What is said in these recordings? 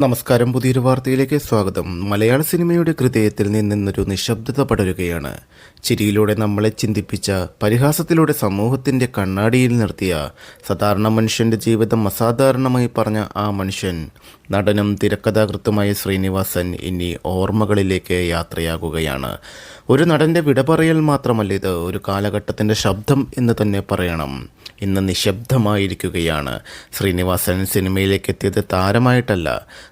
നമസ്കാരം പുതിയൊരു വാർത്തയിലേക്ക് സ്വാഗതം. മലയാള സിനിമയുടെ ഹൃദയത്തിൽ നിന്നൊരു നിശബ്ദത പടരുകയാണ്. ചിരിയിലൂടെ നമ്മളെ ചിന്തിപ്പിച്ച പരിഹാസത്തിലൂടെ സമൂഹത്തിന്റെ കണ്ണാടിയിൽ നിർത്തിയ സാധാരണ മനുഷ്യന്റെ ജീവിതം അസാധാരണമായി പറഞ്ഞ ആ മനുഷ്യൻ നടനും തിരക്കഥാകൃത്തുമായ ശ്രീനിവാസൻ ഇനി ഓർമ്മകളിലേക്ക് യാത്രയാകുകയാണ്. ഒരു നടന്റെ വിടപറയൽ മാത്രമല്ല ഇത് ഒരു കാലഘട്ടത്തിന്റെ ശബ്ദം എന്ന് തന്നെ പറയണം. ഇന്ന് നിശബ്ദമായിരിക്കുകയാണ്. ശ്രീനിവാസൻ സിനിമയിലേക്ക് എത്തിയത് താരമായിട്ടല്ല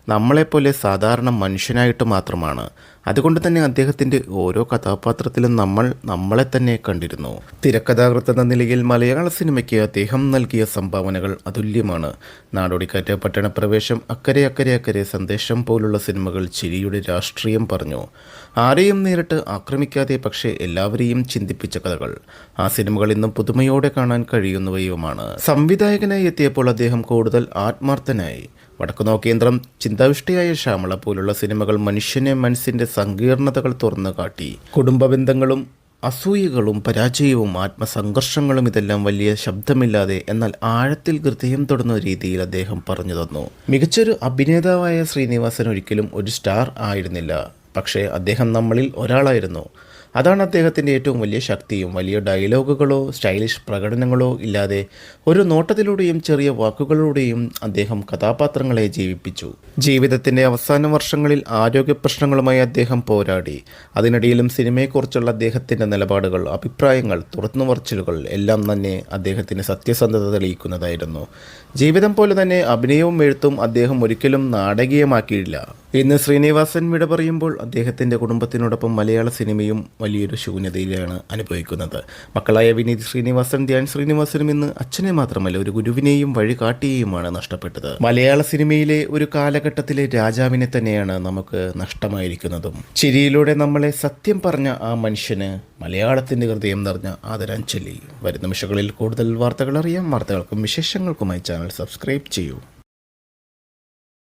നമ്മളെപ്പോലെ സാധാരണ മനുഷ്യനായിട്ട് മാത്രമാണ്. അതുകൊണ്ട് തന്നെ അദ്ദേഹത്തിന്റെ ഓരോ കഥാപാത്രത്തിലും നമ്മൾ നമ്മളെ തന്നെ കണ്ടിരുന്നു. തിരക്കഥാകൃത്ത് എന്ന നിലയിൽ മലയാള സിനിമയ്ക്ക് അദ്ദേഹം നൽകിയ സംഭാവനകൾ അതുല്യമാണ്. നാടോടിക്കാറ്റ് പട്ടണപ്രവേശം അക്കരെ അക്കരെ അക്കരെ സന്ദേശം പോലുള്ള സിനിമകൾ ചിരിയുടെ രാഷ്ട്രീയം പറഞ്ഞു. ആരെയും നേരിട്ട് ആക്രമിക്കാതെ പക്ഷേ എല്ലാവരെയും ചിന്തിപ്പിച്ച കഥകൾ. ആ സിനിമകൾ ഇന്നും പുതുമയോടെ കാണാൻ കഴിയുന്നവയുമാണ്. സംവിധായകനായി എത്തിയപ്പോൾ അദ്ദേഹം കൂടുതൽ ആത്മാർത്ഥനായി. വടക്കുനോ കേന്ദ്രം ചിന്താവിഷ്ടയായ ശ്യാമള പോലുള്ള സിനിമകൾ മനുഷ്യനെ മനസ്സിന്റെ സങ്കീർണതകൾ തുറന്നു കാട്ടി. കുടുംബ ബന്ധങ്ങളും അസൂയകളും പരാജയവും ആത്മസംഘർഷങ്ങളും ഇതെല്ലാം വലിയ ശബ്ദമില്ലാതെ എന്നാൽ ആഴത്തിൽ ഹൃദയം തൊടുന്ന രീതിയിൽ അദ്ദേഹം പറഞ്ഞു തന്നു. മികച്ചൊരു അഭിനേതാവായ ശ്രീനിവാസൻ ഒരിക്കലും ഒരു സ്റ്റാർ ആയിരുന്നില്ല. പക്ഷേ അദ്ദേഹം നമ്മളിൽ ഒരാളായിരുന്നു. അതാണ് അദ്ദേഹത്തിന്റെ ഏറ്റവും വലിയ ശക്തിയും വലിയ ഡയലോഗുകളോ സ്റ്റൈലിഷ് പ്രകടനങ്ങളോ ഇല്ലാതെ ഒരു നോട്ടത്തിലൂടെയും ചെറിയ വാക്കുകളിലൂടെയും അദ്ദേഹം കഥാപാത്രങ്ങളെ ജീവിപ്പിച്ചു. ജീവിതത്തിന്റെ അവസാന വർഷങ്ങളിൽ ആരോഗ്യ പ്രശ്നങ്ങളുമായി അദ്ദേഹം പോരാടി. അതിനിടയിലും സിനിമയെക്കുറിച്ചുള്ള അദ്ദേഹത്തിന്റെ നിലപാടുകൾ അഭിപ്രായങ്ങൾ തുറന്നു തുറന്നുപറച്ചിലുകൾ എല്ലാം തന്നെ അദ്ദേഹത്തിന് സത്യസന്ധത തെളിയിക്കുന്നതായിരുന്നു. ജീവിതം പോലെ തന്നെ അഭിനയവും എഴുത്തും അദ്ദേഹം ഒരിക്കലും നാടകീയമാക്കിയില്ല. ഇന്ന് ശ്രീനിവാസൻ വിട പറയുമ്പോൾ അദ്ദേഹത്തിന്റെ കുടുംബത്തിനോടൊപ്പം മലയാള സിനിമയും വലിയൊരു ശൂന്യതയിലാണ് അനുഭവിക്കുന്നത്. മക്കളായ വിനീത് ശ്രീനിവാസൻ ധ്യാൻ ശ്രീനിവാസനും ഇന്ന് അച്ഛനെ മാത്രമല്ല ഒരു ഗുരുവിനെയും വഴികാട്ടിയെയുമാണ് നഷ്ടപ്പെട്ടത്. മലയാള സിനിമയിലെ ഒരു കാലഘട്ടത്തിലെ രാജാവിനെ തന്നെയാണ് നമുക്ക് നഷ്ടമായിരിക്കുന്നതും. ചിരിയിലൂടെ നമ്മളെ സത്യം പറഞ്ഞ ആ മനുഷ്യന് മലയാളത്തിന്റെ ഹൃദയം നിറഞ്ഞ ആദരാഞ്ജലി. വരുന്ന നിമിഷങ്ങളിൽ കൂടുതൽ വാർത്തകൾ അറിയാം. വാർത്തകൾക്കും വിശേഷങ്ങൾക്കുമായി ചാനൽ സബ്സ്ക്രൈബ് ചെയ്യൂ.